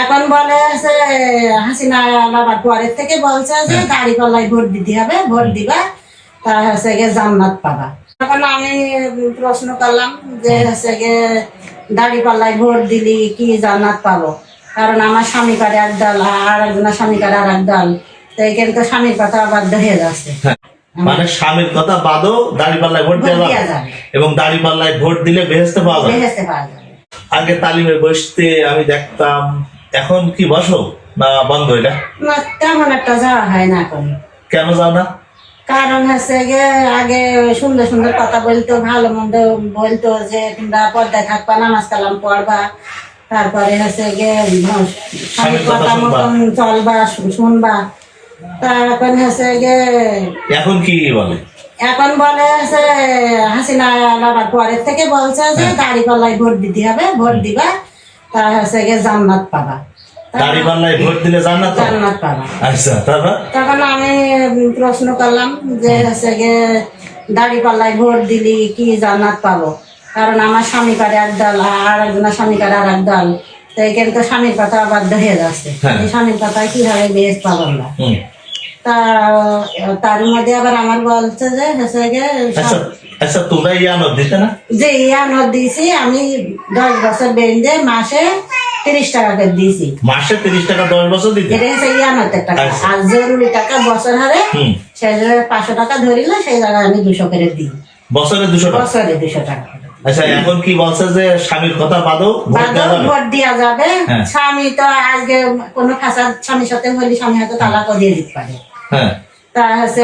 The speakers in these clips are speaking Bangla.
এখন বলে যে হাসিনা লাবার পরের থেকে বলছে যে দাড়ি পাল্লায় ভোট দিতে হবে ভোট দিবা তা হচ্ছে গিয়ে জান্নাত পাবা। তখন আমি প্রশ্ন করলাম যে হচ্ছে গিয়ে দাড়ি পাল্লায় ভোট দিলি কি জান্নাত পাবো? কারণ আমার স্বামী করে এক দল আর একজনের স্বামী করে আর এক দল তো এখানে তো স্বামীর কথা বাধ্য হয়ে। যাচ্ছে মানে স্বামীর কথা বাদও দাড়ি পাল্লায় ভোট দেওয়া এবং দাড়ি পাল্লায় ভোট দিলে বেহেস্তে পাওয়া যাবে। আগে তালিমে বসতে আমি দেখতাম। এখন কি বসো না বন্ধ এটা? না তেমন একটা যাওয়া হয় না এখন। কেন যাও না? কারণ হচ্ছে গিয়ে আগে সুন্দর সুন্দর কথা বলতো ভালো মন্দ বলতো যে তোমরা পর্দায় থাকবা নামাজ কালাম পড়বা। তারপরে হচ্ছে গিয়ে স্বামীর কথা মতন চলবা শুনবা। তা এখন হচ্ছে গিয়ে এখন কি বলে? এখন বলে যে হাসিনা লাবার পরের থেকে বলছে যে দাড়ি পাল্লায় ভোট দিতে হবে ভোট দিবা। তা হচ্ছে গিয়ে জান্নাত পাবা। দাড়ি ভোট দিলে জান্নাত জান্নাত পাবা। আচ্ছা তারপর? তখন আমি প্রশ্ন করলাম যে হচ্ছে গিয়ে দাড়ি পাল্লায় ভোট দিলি কি জান্নাত পাবো? কারণ আমার স্বামী করে এক দল আর একজনের স্বামী করে আর এক দল। তো এখানে তো স্বামীর কথা বাধ্য হয়ে যাচ্ছে। হ্যাঁ। এই স্বামীর কথায় কীভাবে বেশ পাবো হুম। তা তার মধ্যে আবার আমার বলছে যে হচ্ছে গিয়ে আচ্ছা তোমরা দিতে না? যে ইয়া আমি দশ বছর বেঁধে মাসে তিরিশ টাকা করে দিয়েছি। মাসে তিরিশ টাকা দশ বছর দিতে? এটা হচ্ছে ইয়া নোটের টাকা। আচ্ছা। আর জরুরি টাকা বছর হারে সেই পাঁচশো টাকা ধরিলে সেই জায়গায় আমি দুশো করে দিই। বছরে দুশো টাকা? বছরে দুশো টাকা। আচ্ছা এখন কি বলছে যে স্বামীর কথা বাদও ভোট দেওয়া যাবে? হ্যাঁ। স্বামী তো আজকে কোনো ফাঁসার স্বামীর সাথে হলে স্বামী হয়তো তালাকও দিয়ে দিতে পারে। হ্যাঁ। তা হচ্ছে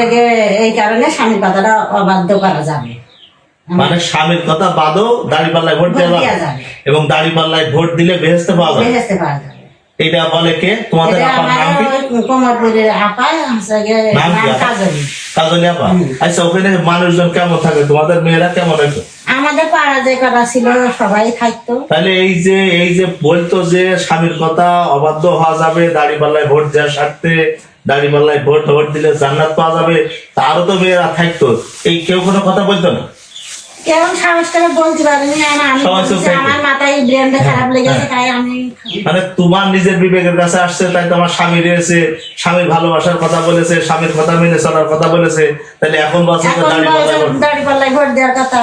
এই কারণে স্বামীর কথাটা অবাধ্য করা যাবে। মানে স্বামীর কথা বাদও দাড়ি পাল্লায় ভোট দেওয়া এবং দাড়ি পাল্লায় ভোট দিলে বেহেস্তে পাওয়া যাবে। এটা বলে কে? তোমাদের এটা আপার নাম কি? কোমরপুরের আপায় নাম কি আপা? কাজলি। কাজলি আপা? আচ্ছা ওখানে মানুষজন কেমন থাকে? তোমাদের মেয়েরা কেমন আমাদের পাড়া যে কটা ছিল সবাই থাকতো। তাহলে এই যে এই যে বলতো যে স্বামীর কথা অবাধ্য হওয়া যাবে দাড়ি পাল্লায় ভোট দেওয়ার স্বার্থে দাড়ি পাল্লায় ভোট ভোট দিলে জান্নাত পাওয়া যাবে। তারও তো মেয়েরা থাকতো। এই কেউ কোনো কথা বলতো না? কেমন সাহস বলতে পারিনি আর আমি সবাই চুপ বলছি, থাকতো। আমার মাথায় ব্রেনটা খারাপ লেগেছে তাই আমি মানে তোমার নিজের বিবেকের কাছে আসছে তাই তোমার স্বামী রয়েছে স্বামীর ভালোবাসার কথা বলেছে স্বামীর কথা মেনে চলার কথা বলেছে তাহলে এখন বলছে যে দাড়ি বলছে পাল্লায় ভোট- দাড়ি পাল্লায় ভোট দেওয়ার কথা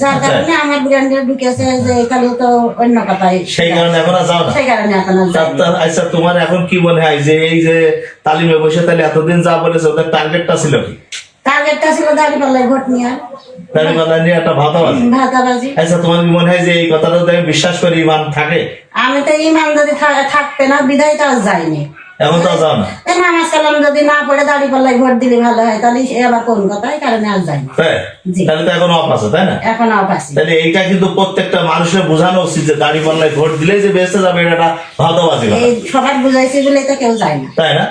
যার কারণে আমার ব্রেনটা ঢুকেছে যে এখানে তো অন্য কথাই। সেই কারণে এখন যাও না। সেই কারণে এখন আর তা- যাইনি। তা- আচ্ছা তোমার এখন কি মনে হয় যে এই যে তালিমে বসে তাহলে এতদিন যা বলেছে ওদের টার্গেটটা ছিল কি? টার্গেটটা ছিল দাড়ি পাল্লায় ভোট নেওয়া। দাড়ি পাল্লা নিয়ে একটা ভাতাবাজি। ভাতাবাজি। আচ্ছা তোমার কি মনে হয় যে এই কথাটা আমি বিশ্বাস করি ইমান থাকে? আমি তো ইমান যদি থাকতে না বিদায় তো আর যাইনি এখন তো যাও না। নামাজ কালাম যদি না পড়ে দাড়ি পাল্লায় ভোট দিলে ভালো হয়। তাহলে সে আবার কোন কথা? এই কারণে আর যাইনি তাহলে তো এখন অফ আছে তাই না? এখন অফ আছি। তাহলে এইটা কিন্তু প্রত্যেকটা মানুষের বোঝানো উচিত যে দাড়ি পাল্লায় ভোট দিলে যে বেঁচে যাবে এটা ভাতাবাজি এই সবার বুঝাইছি বলে তো কেউ যায় না। তাই না?